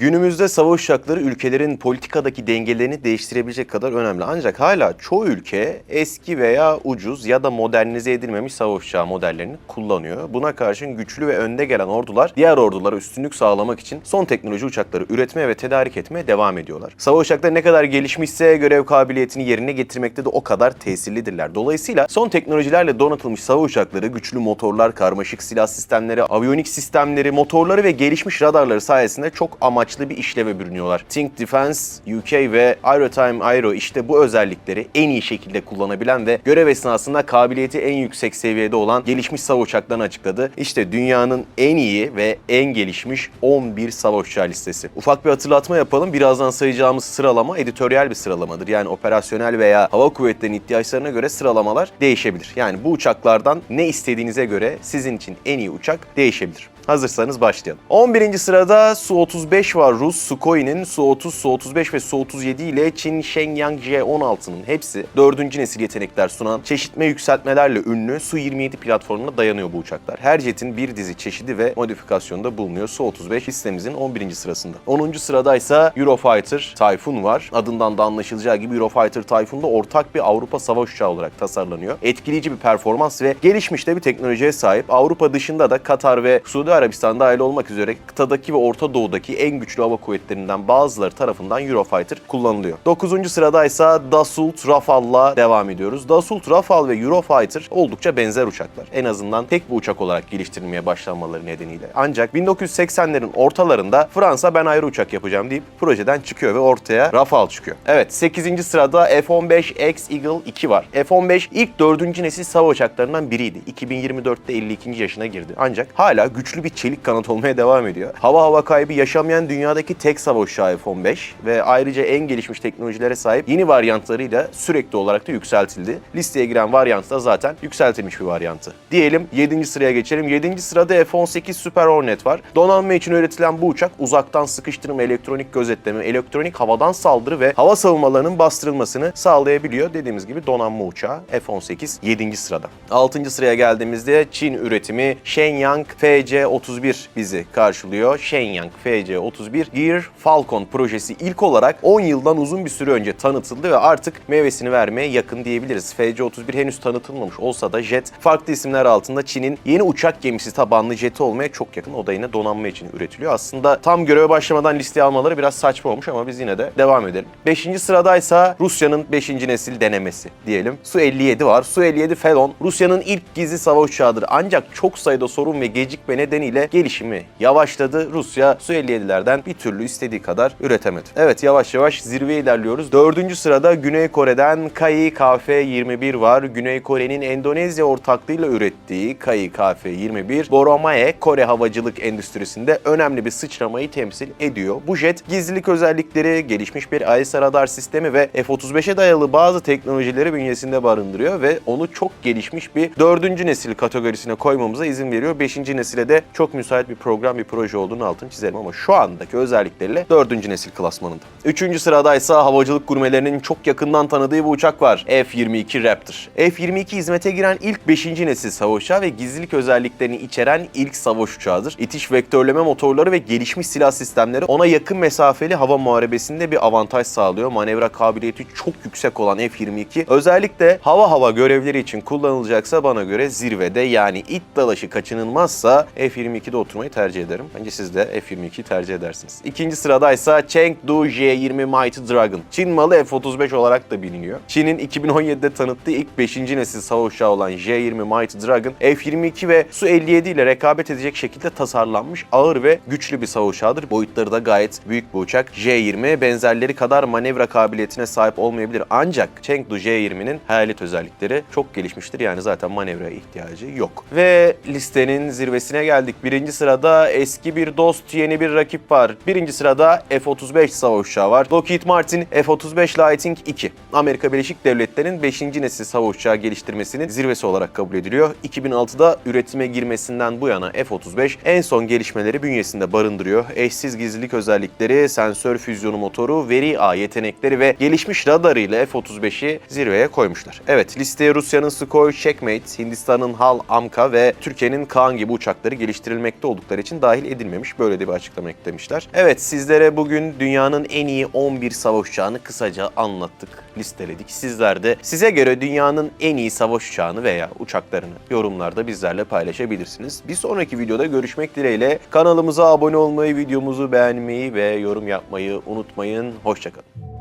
Günümüzde savaş uçakları ülkelerin politikadaki dengelerini değiştirebilecek kadar önemli. Ancak hala çoğu ülke eski veya ucuz ya da modernize edilmemiş savaş uçağı modellerini kullanıyor. Buna karşın güçlü ve önde gelen ordular diğer ordulara üstünlük sağlamak için son teknoloji uçakları üretmeye ve tedarik etmeye devam ediyorlar. Savaş uçakları ne kadar gelişmişse görev kabiliyetini yerine getirmekte de o kadar tesirlidirler. Dolayısıyla son teknolojilerle donatılmış savaş uçakları güçlü motorlar, karmaşık silah sistemleri, aviyonik sistemleri, motorları ve gelişmiş radarları sayesinde çok amaçlı bir işleve bürünüyorlar. Think Defense UK ve Aerotime Aero işte bu özellikleri en iyi şekilde kullanabilen ve görev esnasında kabiliyeti en yüksek seviyede olan gelişmiş savaş uçaklarını açıkladı. İşte dünyanın en iyi ve en gelişmiş 11 savaş uçağı listesi. Ufak bir hatırlatma yapalım. Birazdan sayacağımız sıralama editoryal bir sıralamadır. Yani operasyonel veya hava kuvvetlerinin ihtiyaçlarına göre sıralamalar değişebilir. Yani bu uçaklardan ne istediğinize göre sizin için en iyi uçak değişebilir. Hazırsanız başlayalım. 11. sırada Su-35 var Rus. Sukhoi'nin Su-30, Su-35 ve Su-37 ile Çin Shenyang J-16'nın hepsi 4. nesil yetenekler sunan çeşitme yükseltmelerle ünlü Su-27 platformuna dayanıyor bu uçaklar. Her jetin bir dizi çeşidi ve modifikasyonda bulunuyor. Su-35 listemizin 11. sırasında. 10. sırada ise Eurofighter Typhoon var. Adından da anlaşılacağı gibi Eurofighter Typhoon da ortak bir Avrupa savaş uçağı olarak tasarlanıyor. Etkileyici bir performans ve gelişmiş de bir teknolojiye sahip. Avrupa dışında da Katar ve Suudi Arabistan dahil olmak üzere kıtadaki ve Orta Doğu'daki en güçlü hava kuvvetlerinden bazıları tarafından Eurofighter kullanılıyor. 9. sırada ise Dassault Rafale'la devam ediyoruz. Dassault Rafale ve Eurofighter oldukça benzer uçaklar. En azından tek bir uçak olarak geliştirilmeye başlanmaları nedeniyle. Ancak 1980'lerin ortalarında Fransa ben ayrı uçak yapacağım deyip projeden çıkıyor ve ortaya Rafale çıkıyor. Evet 8. sırada F-15X Eagle 2 var. F-15 ilk 4. nesil savaş uçaklarından biriydi. 2024'te 52. yaşına girdi. Ancak hala güçlü bir çelik kanat olmaya devam ediyor. Hava hava kaybı yaşamayan dünyadaki tek savaş uçağı F-15 ve ayrıca en gelişmiş teknolojilere sahip yeni varyantlarıyla sürekli olarak da yükseltildi. Listeye giren varyant da zaten yükseltilmiş bir varyantı. Diyelim 7. sıraya geçelim. 7. sırada F-18 Super Hornet var. Donanma için üretilen bu uçak uzaktan sıkıştırma, elektronik gözetleme, elektronik havadan saldırı ve hava savunmalarının bastırılmasını sağlayabiliyor. Dediğimiz gibi donanma uçağı F-18 7. sırada. 6. sıraya geldiğimizde Çin üretimi Shenyang FC-31 bizi karşılıyor. Shenyang FC-31 Gear Falcon projesi ilk olarak 10 yıldan uzun bir süre önce tanıtıldı ve artık meyvesini vermeye yakın diyebiliriz. FC-31 henüz tanıtılmamış olsa da jet farklı isimler altında Çin'in yeni uçak gemisi tabanlı jeti olmaya çok yakın. O da yine donanma için üretiliyor. Aslında tam göreve başlamadan listeye almaları biraz saçma olmuş ama biz yine de devam edelim. 5. sıradaysa Rusya'nın 5. nesil denemesi diyelim. Su-57 var. Su-57 Felon Rusya'nın ilk gizli savaş uçağıdır. Ancak çok sayıda sorun ve gecikme nedeniyle gelişimi yavaşladı. Rusya Su-57'lerden bir türlü istediği kadar üretemedi. Evet yavaş yavaş zirveye ilerliyoruz. 4. sırada Güney Kore'den Kai KF-21 var. Güney Kore'nin Endonezya ortaklığıyla ürettiği Kai KF-21 Boromae Kore havacılık endüstrisinde önemli bir sıçramayı temsil ediyor. Bu jet gizlilik özellikleri, gelişmiş bir AESA radar sistemi ve F-35'e dayalı bazı teknolojileri bünyesinde barındırıyor ve onu çok gelişmiş bir dördüncü nesil kategorisine koymamıza izin veriyor. Beşinci nesile de çok müsait bir program, bir proje olduğunu altını çizelim ama şu andaki özellikleriyle dördüncü nesil klasmanında. Üçüncü sıradaysa havacılık gurmelerinin çok yakından tanıdığı bir uçak var. F-22 Raptor. F-22 hizmete giren ilk 5. nesil savaş uçağı ve gizlilik özelliklerini içeren ilk savaş uçağıdır. İtiş vektörleme motorları ve gelişmiş silah sistemleri ona yakın mesafeli hava muharebesinde bir avantaj sağlıyor. Manevra kabiliyeti çok yüksek olan F-22 özellikle hava hava görevleri için kullanılacaksa bana göre zirvede yani it dalaşı kaçınılmazsa F-22'de oturmayı tercih ederim. Bence siz de F-22'yi tercih edersiniz. İkinci sıradaysa Chengdu J-20 Mighty Dragon. Çin malı F-35 olarak da biliniyor. Çin'in 2017'de tanıttığı ilk 5. nesil savaş uçağı olan J-20 Mighty Dragon, F-22 ve Su-57 ile rekabet edecek şekilde tasarlanmış ağır ve güçlü bir savaş uçağıdır. Boyutları da gayet büyük bir uçak. J-20 benzerleri kadar manevra kabiliyetine sahip olmayabilir ancak Chengdu J-20'nin hayalet özellikleri çok gelişmiştir. Yani zaten manevraya ihtiyacı yok. Ve listenin zirvesine geldik. Birinci sırada eski bir dost, yeni bir rakip var. Birinci sırada F-35 savaş uçağı var. Lockheed Martin F-35 Lightning II. Amerika Birleşik Devletleri'nin 5. nesil savaş uçağı geliştirmesinin zirvesi olarak kabul ediliyor. 2006'da üretime girmesinden bu yana F-35 en son gelişmeleri bünyesinde barındırıyor. Eşsiz gizlilik özellikleri, sensör füzyonu motoru, veri ağ yetenekleri ve gelişmiş radarıyla F-35'i zirveye koymuşlar. Evet listeye Rusya'nın Sukhoi Checkmate, Hindistan'ın HAL Amka ve Türkiye'nin Kaan gibi uçakları geliştirmişler geliştirilmekte oldukları için dahil edilmemiş. Böyle de bir açıklama eklemişler. Evet sizlere bugün dünyanın en iyi 11 savaş uçağını kısaca anlattık, listeledik. Sizler de size göre dünyanın en iyi savaş uçağını veya uçaklarını yorumlarda bizlerle paylaşabilirsiniz. Bir sonraki videoda görüşmek dileğiyle kanalımıza abone olmayı, videomuzu beğenmeyi ve yorum yapmayı unutmayın. Hoşçakalın.